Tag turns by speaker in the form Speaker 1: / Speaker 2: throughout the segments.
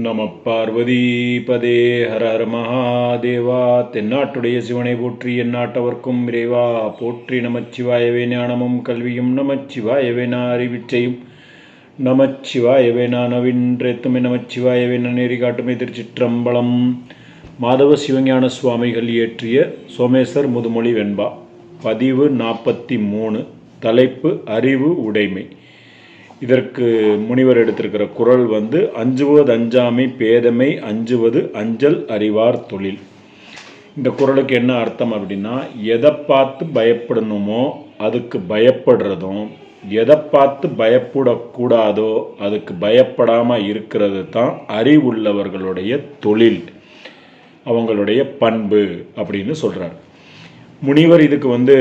Speaker 1: நம பார்வதிபதே. ஹர ஹர மகாதேவா. தென்னாட்டுடைய சிவனை போற்றி எந்நாட்டவர்க்கும் இறைவா. போற்றி நமச்சிவாயவே ஞானமும் கல்வியும். நமச்சிவாயவே அறிவிச்சையும் நமச்சிவாயவே நான் நமச்சிவாயவே நன்னேறி காட்டுமே திருச்சிற்றம்பலம். மாதவ சிவஞான சுவாமிகள் இயற்றிய சோமேஸ்வர் முதுமொழி வெண்பா பதிவு நாற்பத்தி மூணு. தலைப்பு அறிவு உடைமை. இதற்கு முனிவர் எடுத்திருக்கிற குரல் வந்து அஞ்சுவது அஞ்சாமை பேதமை அஞ்சுவது அஞ்சல் அறிவார் தொழில். இந்த குரலுக்கு என்ன அர்த்தம் அப்படின்னா எதை பார்த்து பயப்படணுமோ அதுக்கு பயப்படுறதும் எதை பார்த்து பயப்படக்கூடாதோ அதுக்கு பயப்படாமல் இருக்கிறது தான் அறிவுள்ளவர்களுடைய தொழில் அவங்களுடைய பண்பு அப்படின்னு சொல்கிறார் முனிவர் இதுக்கு வந்து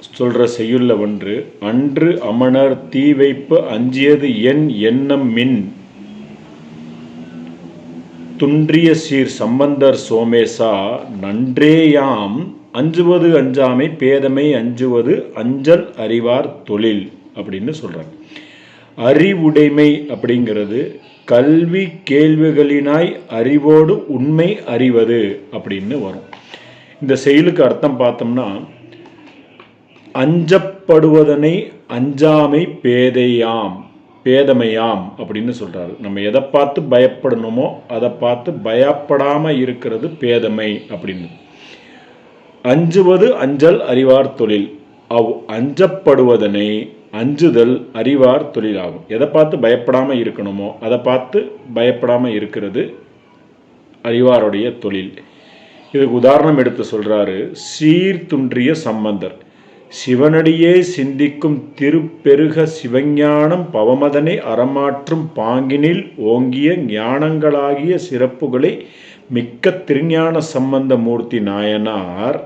Speaker 1: சொல்கிற செய்யுள்ள ஒன்று அன்று அமணர் தீ வைப்பு அஞ்சியது என் எண்ணம் மின். துன்றிய சீர் சம்பந்தர் சோமேசா நன்றேயாம் அஞ்சுவது அஞ்சாமை பேதமை அஞ்சுவது அஞ்சல் அறிவார் தொழில் அப்படின்னு சொல்கிறாங்க அறிவுடைமை அப்படிங்கிறது கல்வி கேள்விகளினாய் அறிவோடு உண்மை அறிவது அப்படின்னு வரும். இந்த செயலுக்கு அர்த்தம் பார்த்தோம்னா அஞ்சப்படுவதனை அஞ்சாமை பேதையாம் பேதமையாம் அப்படின்னு சொல்கிறாரு நம்ம எதை பார்த்து பயப்படணுமோ அதை பார்த்து பயப்படாமல் இருக்கிறது பேதமை அப்படின்னு. அஞ்சுவது அஞ்சல் அறிவார் தொழில். அவ் அஞ்சப்படுவதனை அஞ்சுதல் அறிவார் தொழிலாகும். எதை பார்த்து பயப்படாமல் இருக்கணுமோ அதை பார்த்து பயப்படாமல் இருக்கிறது அறிவாருடைய தொழில். இதுக்கு உதாரணம் எடுத்து சொல்கிறாரு சீர்துன்றிய சம்பந்தர். சிவனடியே சிந்திக்கும் திருப்பெருக சிவஞானம் பவமதனை அறமாற்றும் பாங்கினில் ஓங்கிய ஞானங்களாகிய சிறப்புகளை மிக்க திருஞான சம்பந்த மூர்த்தி நாயனார்.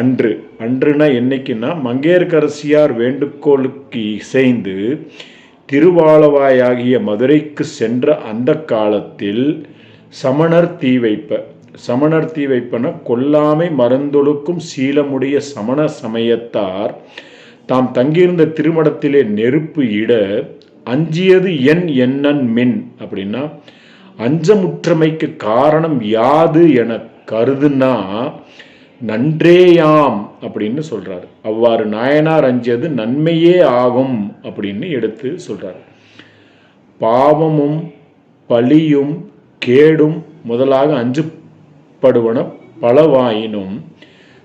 Speaker 1: அன்று அன்றுனா என்னைக்குன்னா மங்கையர்கரசியார் வேண்டுகோளுக்கு இசைந்து திருவாளவாயாகிய மதுரைக்கு சென்ற அந்த காலத்தில் சமணர் தீ வைப்ப சமணர் வைப்பன கொல்லாமை மருந்தொழுக்கும் சீலமுடைய சமண சமயத்தார். தாம் தங்கியிருந்த திருமணத்திலே நெருப்பு இட அஞ்சியது என் என்னன் மின். அப்படின்னா அஞ்சமுற்றமைக்கு காரணம் யாது என கருதுனா நன்றேயாம் அப்படின்னு சொல்றாரு. அவ்வாறு நாயனார் அஞ்சியது நன்மையே ஆகும் அப்படின்னு எடுத்து சொல்றாரு. பாவமும் பழியும் கேடும் முதலாக அஞ்சு படுவன பலவாயினும்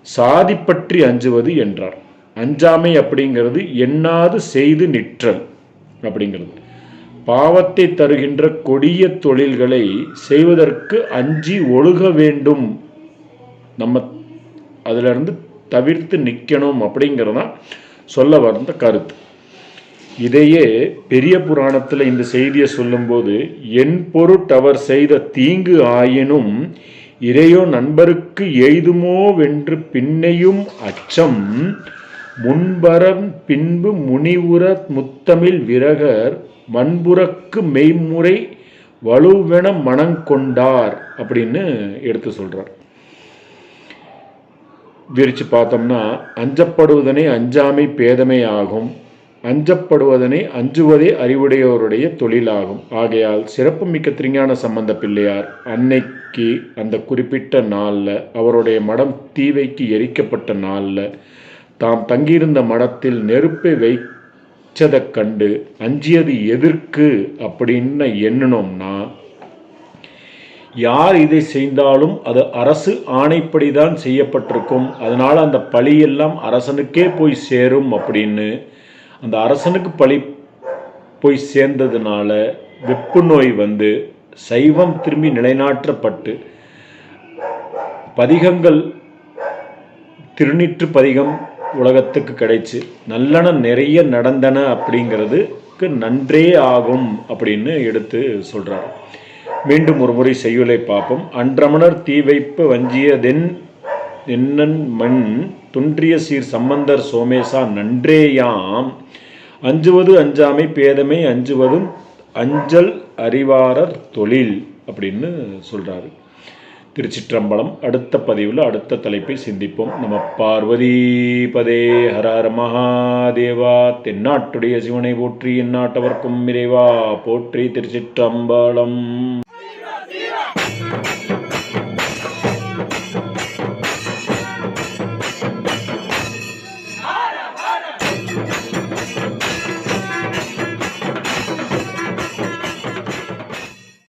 Speaker 1: சாதி பற்றி அஞ்சுவது என்றார். அஞ்சாமை அப்படிங்கிறது எண்ணாது செய்து நிற்றல் அப்படிங்கிறது. பாவத்தை தருகின்ற கொடிய தொழில்களை செய்வதற்கு அஞ்சி ஒழுக வேண்டும். நம்ம அதிலிருந்து தவிர்த்து நிற்கணும் அப்படிங்கிறதான் சொல்ல வந்த கருத்து. இதையே பெரிய புராணத்தில் இந்த செய்தியை சொல்லும்போது என் பொருட்டவர் செய்த தீங்கு ஆயினும் இறையோ நண்பருக்கு எய்துமோ வென்று பின்னையும் அச்சம் முன்பரம் பின்பு முனிவுற முத்தமிழ் விரகர் மண்புறக்கு மெய்முறை வலுவென மனங்கொண்டார் அப்படின்னு எடுத்து சொல்றார். விரிச்சு பார்த்தோம்னா அஞ்சப்படுவதனை அஞ்சாமை பேதமை ஆகும் அஞ்சப்படுவதனை அஞ்சுவதே அறிவுடையோருடைய தொழிலாகும். ஆகையால் சிறப்புமிக்க திருஞான சம்பந்த பிள்ளையார் நோக்கி அந்த குறிப்பிட்ட நாளில் அவருடைய மடம் தீவைக்கு எரிக்கப்பட்ட நாளில் தாம் தங்கியிருந்த மடத்தில் நெருப்பை வைச்சதை கண்டு அஞ்சியது எதிர்க்கு அப்படின்னு எண்ணினோம்னா யார் இதை செய்தாலும் அது அரசு ஆணைப்படிதான் செய்யப்பட்டிருக்கும். அதனால் அந்த பழியெல்லாம் அரசனுக்கே போய் சேரும் அப்படின்னு அந்த அரசனுக்கு பழி போய் சேர்ந்ததுனால வெப்பு நோய் வந்து சைவம் திரும்பி நிலைநாட்டப்பட்டு பதிகங்கள் திருநீற்று பதிகம் உலகத்துக்கு கிடைச்சு நல்லன நிறைய நடந்தன அப்படிங்கிறதுக்கு நன்றே ஆகும் அப்படின்னு எடுத்து சொல்கிறார் மீண்டும் ஒரு முறை செய்யுளை பார்ப்போம். அன்றமணர் தீ வைப்பு வஞ்சியதென் என்னன் மண் துன்றிய சீர் சம்பந்தர் சோமேசா நன்றேயாம். அஞ்சுவது அஞ்சாமை பேதமை அஞ்சுவதும் அஞ்சல் அறிவாரர் தொழில் அப்படின்னு சொல்கிறாரு திருச்சிற்றம்பலம் அடுத்த பதிவில் அடுத்த தலைப்பை சிந்திப்போம். நம்ம பார்வதி பதே ஹர மகாதேவா தென்னாட்டுடைய சிவனை போற்றி எந்நாட்டவர்க்கும் இறைவா போற்றி திருச்சிற்றம்பலம்.